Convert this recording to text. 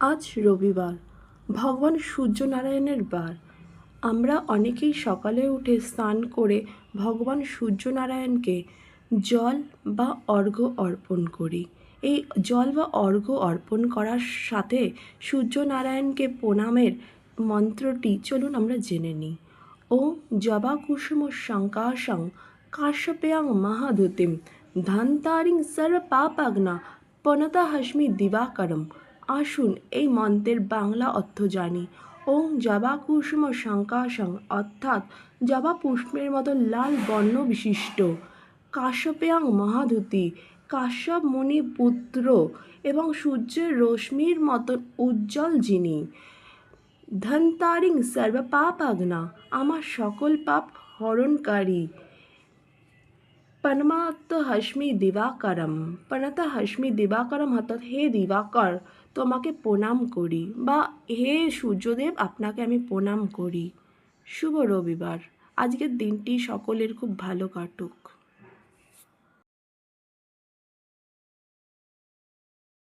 আজ রবিবার, ভগবান সূর্যনারায়ণের বার। আমরা অনেকেই সকালে উঠে স্নান করে ভগবান সূর্যনারায়ণকে জল বা অর্ঘ্য অর্পণ করি। এই জল বা অর্ঘ্য অর্পণ করার সাথে সূর্যনারায়ণকে প্রণামের মন্ত্রটি চলুন আমরা জেনে নিই। ও জবা কুসুম শঙ্কাশং কাশ্যপেয়ং মহাদুতিম ধন্তারিং সর্ব পাপাগ্না পনতা হাসমি দিবাকরম আসুন এই মন্ত্রের বাংলা অর্থ জানি। ওং জবা কুসুম শঙ্কাশং অর্থাৎ জবা পুষ্পের মতো লাল বর্ণ বিশিষ্ট। কাশ্যপেয়াং মহাধুতি, কাশ্যপ মুনি পুত্র এবং সূর্যের রশ্মির মতন উজ্জ্বল যিনি। ধনতারিং সর্ব পাপাগ্না, আমার সকল পাপ হরণকারী। পনমাত্ত হাসমি দিবাকরম পনত হাসমি দিবাকরম অর্থাৎ হে দিবাকর তোমাকে প্রণাম করি। বা, হে সূর্যদেব, আপনাকে আমি প্রণাম করি। শুভ রবিবার। আজকের দিনটি সকলের খুব ভালো কাটুক।